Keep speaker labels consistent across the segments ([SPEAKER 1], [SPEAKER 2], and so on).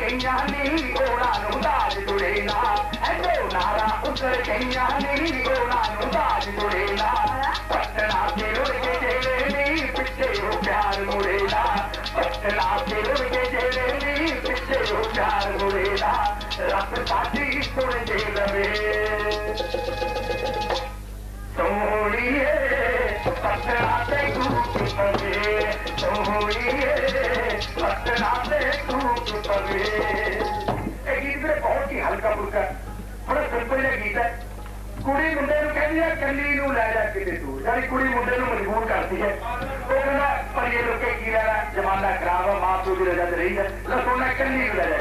[SPEAKER 1] ਗਈਆਂ ਨੀ ਉਹਨਾਂ ਨੂੰ ਦਾਜ ਜੁੜੇ ਨਾ। ਐਡੋ ਨਾਰਾ ਉਤਰ ਗਈਆਂ ਨੀ ਉਹਨਾਂ ਨੂੰ ਦਾਜ ਜੁੜੇ ਨਾ। ਪਟਨਾ ਤੇ ਰੁੜ ਕੇ ਜਿਹੜੇ ਨੀ ਪਿੱਛੇ ਹੋ ਪਿਆਰ ਮੁੜੇ ਨਾ। ਪਟਨਾ ਤੇ ਰੁੜ ਕੇ ਜਿਹੜੇ ਨੀ ਪਿੱਛੇ ਹੋ ਪਿਆਰ ਮੁੜੇ ਨਾ। ਰੱਬ ਸਾਡੀ ਸੁਣ ਦੇ ਸੋਹਣੀਏ ਪਤਨਾ ਤੇ ਕੂਕ ਪਵੇ? ਸੋਹਣੀਏ ਇਹ ਗੀਤ ਬਹੁਤ ਹੀ ਹਲਕਾ ਬੜਾ ਸਿੰਪਲ ਗੀਤ ਹੈ ਕੁੜੀ ਮੁੰਡੇ ਨੂੰ ਕਹਿੰਦੀ ਹੈ ਕੱਲੀ ਨੂੰ ਲੈ ਜਾ ਕਿਤੇ ਦੂਰ ਯਾਨੀ ਕੁੜੀ ਮੁੰਡੇ ਨੂੰ ਮਜਬੂਰ ਕਰਦੀ ਹੈ ਉਹ ਕਹਿੰਦਾ ਪਰ ਇਹ ਲੋਕੇ ਕੀ ਲੈਣਾ ਜਮਾਨਾ ਖਰਾਬ ਹੈ ਮਾਂ ਪਿਓ ਦੀ ਰਜਾ ਤੇ ਰਹੀ ਹੈ ਲੈ ਸੋਨਾ ਕੱਲੀ ਨੂੰ ਲੈ ਜਾ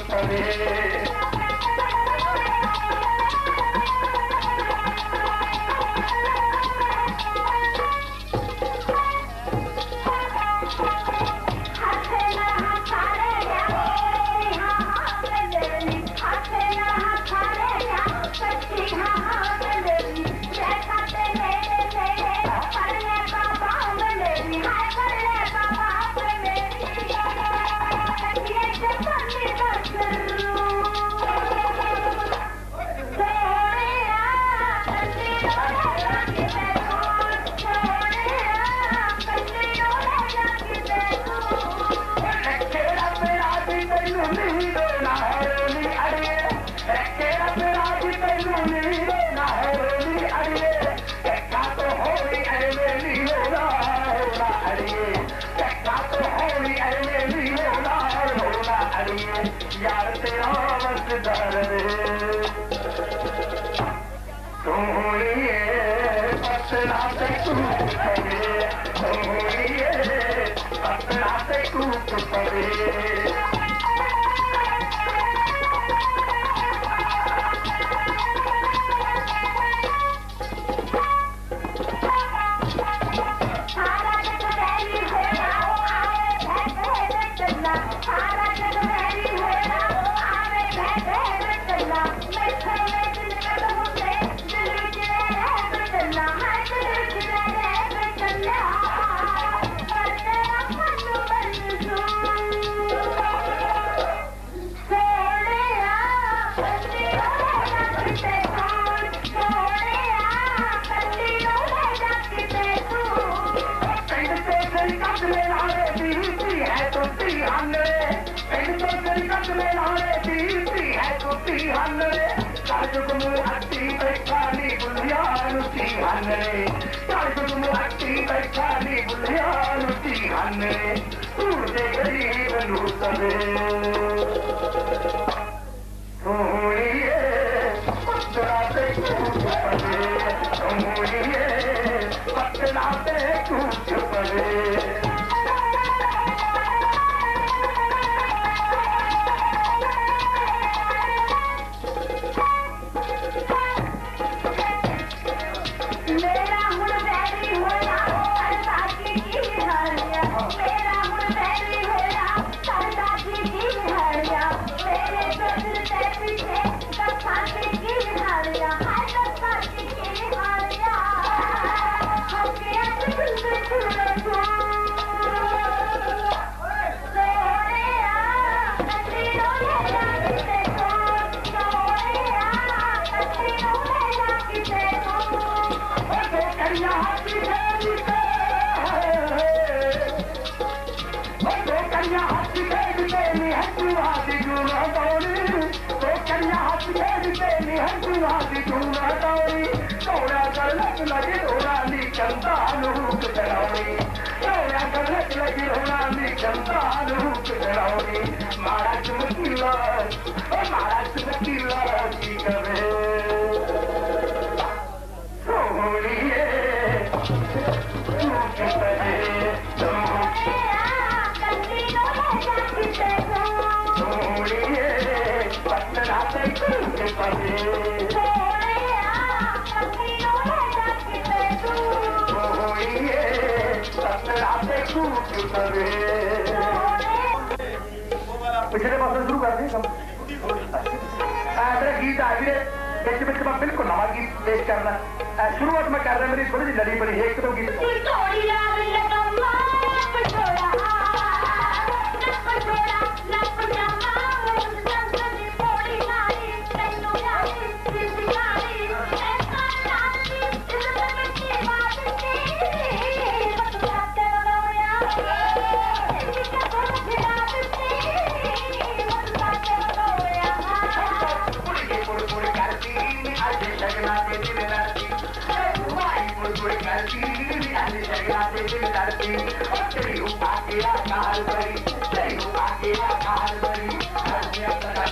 [SPEAKER 1] ਉੱਤਰ ਯਾਰ ਤੇਰਾ ਵਸਦਰ ਵੇ ਸੋਹਣੀਏ ਪਤਨਾ ਤੇ ਕੂਕ ਪਵੇ ਸੋਹਣੀਏ ਪਤਨਾ ਤੇ ਕੂਕ ਪਵੇ
[SPEAKER 2] कु भी
[SPEAKER 1] पैका बि गुलिया पैखारी बुलयानी हाले ग़रीब नुमरी पका पेटे पत्रा ਹੱਥੂਆ ਦੀ ਗੁਣਾ ਦੌੜੀ ਉਹ ਕਰਿਆ ਹੱਥੀ ਫੇਰੀ ਤੇ ਨੀ ਹੱਥੂਆ ਦੀ ਗੁਣਾ ਦੌੜੀ ਤੋੜਾ ਕਰ ਲੱਗ ਲੱਗੇ ਤੋੜਾ ਨੀ ਚੰਦਾ ਨੂੰ ਕਰਾਉਣੀ ਤੋੜਾ ਕਰ ਲੱਗ ਗਿਰੋਣਾ ਦੀ ਜਨਤਾ ਨੂੰ ਕਿਹੜਾਉਣੀ ਮਾਰਾ ਚਮਕੀਲਾ ਉਹ ਮਾਰਾ ਚਮਕੀਲਾ ਪਿਛਲੇ ਪਾਸੇ ਸ਼ੁਰੂ ਕਰਦੇ ਕੰਮ। ਆਹ ਗੀਤ ਆ ਵੀਰੇ। ਵਿੱਚ ਵਿੱਚ ਮੈਂ ਬਿਲਕੁਲ ਨਵਾਂ ਗੀਤ ਪੇਸ਼ ਕਰਨਾ। ਸ਼ੁਰੂਆਤ ਮੈਂ ਕਰ ਰਿਹਾ ਮੇਰੀ ਥੋੜੀ ਜਿਹੀ ਲੜੀ ਬੜੀ ਹੈ ਇੱਕ ਦੋ ਗੀਤ। ਕੁੜੀ ਤੇਰੀ ਉਪਾ ਕੇ ਆਕਾਰ ਬਰੀ ਤੇਰੀ ਉਪਾ ਕੇ ਆਕਾਰ ਬਰੀ ਅੱਜ ਆਪਣਾ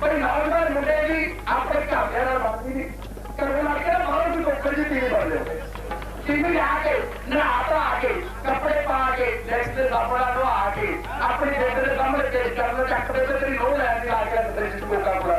[SPEAKER 1] ਤੇ ਹਾਰ ਬਰੀ ਮੁੰਡੇ ਵੀ ਆਪਣੇ ਘਰਦਿਆਂ ਨਾਲ ਬਾਤੀ ਨਹੀਂ ਕਰਦੇ ਲੱਗ ਕੇ ਬਾਹਰ ਵੀ ਕੋਕਰ ਜੀ ਟੀਵੀ ਬਣ ਲਿਓ ਟੀਵੀ ਆ ਕੇ ਨਹਾ ਧਾ ਕੇ, ਕੱਪੜੇ ਪਾ ਕੇ ਡੈਕਸ ਦੇ ਸਾਹਮਣੇ ਨੂੰ ਆ ਕੇ, ਆਪਣੀ ਬੇਟੇ ਦੇ ਸਾਹਮਣੇ ਕਰਨ ਚੱਕਦੇ ਤੇ ਤੇਰੀ ਲੋਹ ਲੈਣ ਦੀ ਲਾ ਕੇ ਅੰਦਰ ਜਿਸ ਕੋਕਾ ਕੋਲਾ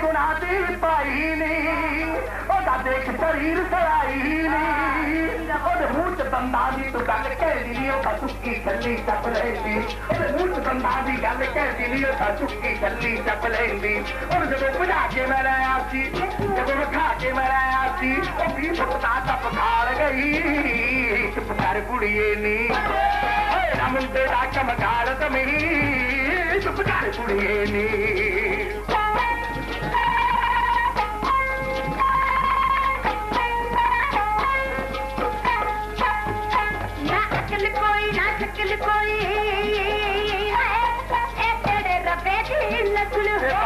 [SPEAKER 1] ਪਕੜੀ ਗੁਨਾਦੀ ਪਾਈ ਨੇ। ਉਹਦਾ ਦੇਖ ਸਰੀਰ ਸਰਾਈ ਨੇ। ਉਹਦੇ ਮੂੰਹ ਚ ਦੰਦਾਂ ਦੀ ਤੂੰ ਗੱਲ ਕਹਿਦੀ ਨਹੀਂ ਉਹ ਸੁੱਕੀ ਛੱਲੀ ਚੱਪ ਲੈਂਦੀ। ਉਹਦੇ ਮੂੰਹ ਚ ਦੰਦਾਂ ਦੀ ਗੱਲ ਕਹਿਦੀ ਨਹੀਂ ਉਹ ਸੁੱਕੀ ਛੱਲੀ ਚੱਪ ਲੈਂਦੀ। ਉਹ ਜਦੋਂ ਭਜਾ ਕੇ ਮੈਂ ਆਇਆ ਸੀ, ਜਦੋਂ ਵਿਖਾ ਕੇ ਮੈਂ ਆਇਆ ਸੀ, ਉਹ ਵੀ ਫੁੱਟਦਾ ਟੱਪ ਖਾਲ ਗਈ। ਚੁੱਪ ਕਰ ਕੁੜੀਏ ਨੀ। ਓਏ ਨਾ ਮੁੰਡੇ ਦਾ ਚਮਕਾਰ ਤਮੀ ਚੁੱਪ ਕਰ ਕੁੜੀਏ ਨੀ।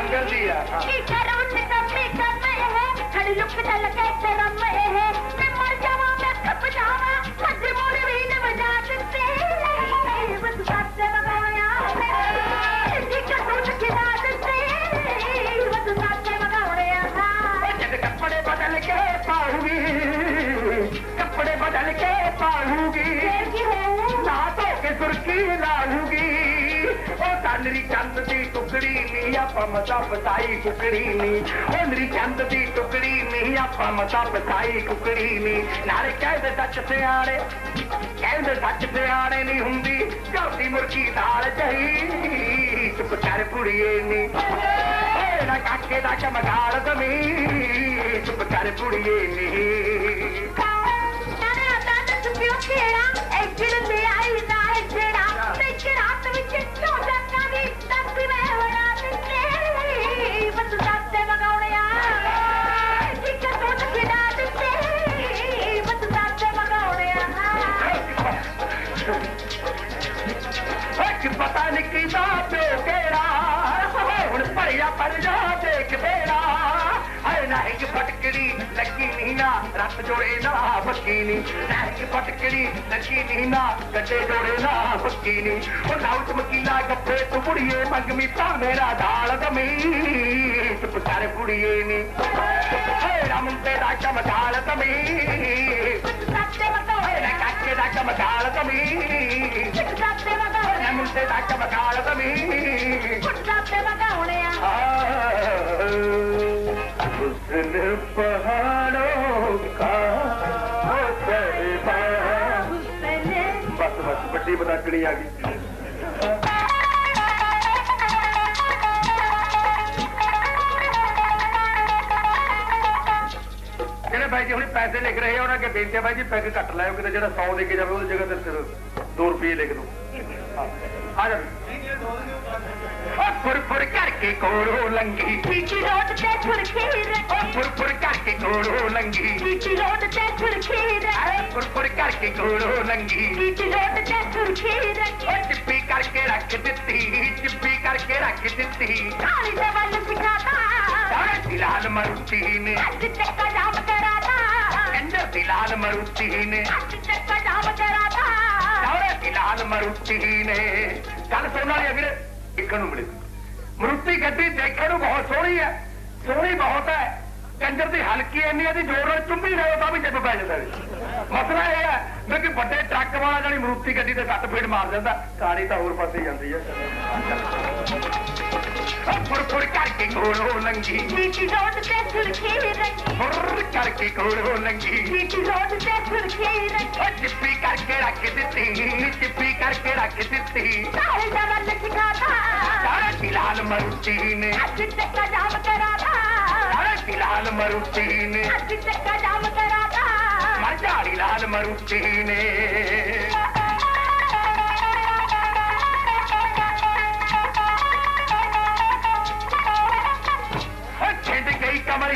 [SPEAKER 2] ਨਸਲ
[SPEAKER 1] ਇਹ ਬਾਂਗਰ ਦੀ ਆ ਹਾਂ।
[SPEAKER 2] ਕੀ ਕਰਾਂ ਤੇ ਕੰਮੇ ਕੰਮੇ ਹੈ ਖੜੀ ਲੁੱਕ ਚੱਲ ਕੇ ਤੇ
[SPEAKER 1] ਪਾਉਗੀ
[SPEAKER 2] ਫੇਰ ਕੀ ਹੋਇਆ
[SPEAKER 1] ਨਾ ਧੋ ਕੇ ਸੁਰਖੀ ਲਾਊਗੀ ਉਹ ਨਰੀ ਚੰਦ ਦੀ ਟੁਕੜੀ ਨੀ ਆਪਾਂ ਮਤਾ ਬਤਾਈ ਕੁਕੜੀ ਨੀ। ਉਹ ਨਰੀ ਚੰਦ ਦੀ ਟੁਕੜੀ ਨੀ ਆਪਾਂ ਮਤਾ ਬਤਾਈ ਕੁਕੜੀ ਨੀ। ਨਾਲੇ ਕਹਿੰਦੇ ਸੱਚ ਸਿਆਣੇ ਕਹਿੰਦੇ ਸੱਚ ਸਿਆਣੇ ਨਹੀਂ ਹੁੰਦੀ। ਝੋਟੀ ਮੁਰਗੀ ਦਾਲ ਚਾਹੀ ਚੁੱਪ ਕਰ ਕੁੜੀਏ ਨੀ। ਓਏ ਨਾ ਕਾਕੇ ਦਾ ਚਮਕਾਲ ਕਮੀ ਚੁੱਪ ਕਰ ਕੁੜੀਏ ਨੀ।
[SPEAKER 2] ਚੁੱਪਿਓ ਖੇੜਾ ਐਕੜ ਤੇ ਆਈ ਨਾ ਐਕੜਾ ਤੇ ਰਾਤ ਵਿੱਚ ਚੋਦਾਂ ਦੀ
[SPEAKER 1] ਹੱਥ ਜੋੜੇ ਨਾ ਫਕੀਨੀ ਸਹਿਜ ਪਟਕੜੀ ਨਸ਼ੀਨੀ ਨਾ ਕੱਟੇ ਜੋੜੇ ਨਾ ਫਕੀਨੀ ਉਹ ਨਾਉ ਚਮਕੀਲਾ ਗੱਫੇ ਤੂੰ ਬੁੜੀਏ ਮੰਗਮੀ ਤਾਂ ਮੇਰਾ ਢਾਲ ਦਮੀ। ਚੁੱਪ ਕਰ ਬੁੜੀਏ ਨੀ। ਹੇ ਰਾਮ ਤੇ ਦਾ ਕਮ ਢਾਲ ਦਮੀ।
[SPEAKER 2] ਸੱਚੇ
[SPEAKER 1] ਮਤੋ
[SPEAKER 2] ਹੈ
[SPEAKER 1] ਨਾ ਕੱਟੇ ਦਾ ਕਮ ਢਾਲ ਦਮੀ।
[SPEAKER 2] ਸੱਚੇ ਮਤੋ ਹੈ ਨਾ
[SPEAKER 1] ਮੁੰਡੇ ਦਾ ਕਮ
[SPEAKER 2] ਢਾਲ ਦਮੀ।
[SPEAKER 1] ਕੁੱਟਾ ਤੇ ਮਗਾਉਣਿਆ ਆ
[SPEAKER 2] ਉਸ
[SPEAKER 1] ਨੇ ਪਹਾੜੋ ਬਸ ਬਸ ਵੱਡੀ ਬਤਾਕੜੀ ਜਿਹੜੇ ਬਾਈ ਜੀ ਹੁਣ ਪੈਸੇ ਲਿਖ ਰਹੇ ਉਹਨਾਂ ਕੇ ਬੇਨਤੀ ਭਾਈ ਜੀ, ਪੈਸੇ ਘੱਟ ਲਾਇਓ ਕਿਤੇ ਜਿਹੜਾ 100 ਦੇ ਕੇ ਜਾਵੇ, ਉਹਦੀ ਜਗ੍ਹਾ ਤੇ ਸਿਰ 2 ਰੁਪਏ ਲਿਖ ਦਿਓ। ਆ ਜਾ ਫੁਰ ਫੁਰ ਕਰਕੇ ਕੋੜੋ ਲੰਗੀ।
[SPEAKER 2] ਪੀਚੀ ਰੋਡ ਤੇ ਫੁਰਖੀ
[SPEAKER 1] ਓ
[SPEAKER 2] ਰੱਖੀ
[SPEAKER 1] ਫੁਰ ਫੁਰ ਕਰਕੇ ਕੋੜੋ ਲੰਗੀ।
[SPEAKER 2] ਪੀਚੀ ਰੋਡ ਤੇ ਫੁਰਖੀ ਰੱਖੀ
[SPEAKER 1] ਫੁਰ ਫੁਰ ਕਰਕੇ ਕੋੜੋ ਲੰਗੀ।
[SPEAKER 2] ਪੀਚੀ ਰੋਡ ਤੇ ਫੁਰਖੀ
[SPEAKER 1] ਓ
[SPEAKER 2] ਰੱਖੀ
[SPEAKER 1] ਚਿੱਪੀ ਕਰਕੇ ਰੱਖ ਦਿੱਤੀ ਚਿੱਪੀ ਕਰਕੇ ਰੱਖ ਦਿੱਤੀ।
[SPEAKER 2] ਕਾਲੀ ਦੇ ਵੱਲ ਸਿਖਾਤਾ
[SPEAKER 1] ਸਾਰੇ ਦਿਲਾਲ ਮਰੂਤੀ ਨੇ।
[SPEAKER 2] ਅੱਜ ਤੱਕ ਜਾਮ ਕਰਾਤਾ
[SPEAKER 1] ਕੰਜਰ ਦਿਲਾਲ ਮਰੂਤੀ ਨੇ।
[SPEAKER 2] ਅੱਜ ਤੱਕ ਜਾਮ ਕਰਾਤਾ
[SPEAKER 1] ਸਾਰੇ ਦਿਲਾਲ ਮਰੂਤੀ ਨੇ। ਗੱਲ ਸੁਣਨ ਵਾਲੀ ਅਗਲੇ ਦੇਖਣ ਨੂੰ ਮਿਲੇ। ਮਰੂਤੀ ਗੱਡੀ ਦੇਖਣ ਨੂੰ ਬਹੁਤ ਸੋਹਣੀ ਹੈ। ਸੋਹਣੀ ਬਹੁਤ ਹੈ। ਕੰਜਰ ਦੀ ਹਲਕੀ ਇੰਨੀ ਇਹਦੀ ਜ਼ੋਰ ਨਾਲ ਚੁੰਮੀ ਰਹੇ ਤਾਂ ਵੀ ਜਿੱਪ ਪੈ ਜਾਂਦਾ ਮਸਲਾ ਇਹ ਹੈ ਵੀ ਕਿ ਵੱਡੇ ਟਰੱਕ ਵਾਲਾ ਜਿਹੜੀ ਮਰੂਤੀ ਗੱਡੀ ਤੇ ਸੱਟ ਫੇੜ ਮਾਰ ਜਾਂਦਾ ਕਾਣੀ ਤਾਂ ਹੋਰ ਪਾਸੇ ਜਾਂਦੀ ਹੈ। ਫੁਰ ਫੁਰ ਕਰਕੇ ਕੋਲੋਂ ਲੰਗੀ
[SPEAKER 2] ਪੀਚੀ ਰੋਡ ਤੇ ਫੁਰਖੀ ਰੱਖੀ।
[SPEAKER 1] ਫੁਰ ਕਰਕੇ ਕੋਲੋਂ ਲੰਗੀ
[SPEAKER 2] ਪੀਚੀ ਰੋਡ ਤੇ ਫੁਰਖੀ ਰੱਖੀ।
[SPEAKER 1] ਓ ਚਿੱਪੀ ਕਰਕੇ ਰੱਖ ਦਿੱਤੀ ਚਿੱਪੀ ਕਰਕੇ ਰੱਖ ਦਿੱਤੀ।
[SPEAKER 2] ਕਾਲੀ ਦੇ ਵੱਲ ਸਿਖਾਤਾ
[SPEAKER 1] ਸਾਰੇ ਦਿਲਾਲ ਮਰੂਤੀ ਨੇ।
[SPEAKER 2] ਅੱਜ ਤੱਕ ਜਾਮ ਕਰਾਤਾ
[SPEAKER 1] ਸਾਰੇ ਦਿਲਾਲ ਮਰੂਤੀ ਨੇ।
[SPEAKER 2] ਅੱਜ ਤੱਕ ਜਾਮ ਕਰਾਤਾ
[SPEAKER 1] ਮਰਝਾੜੀ ਲਾਲ ਮਰੂਤੀ ਨੇ।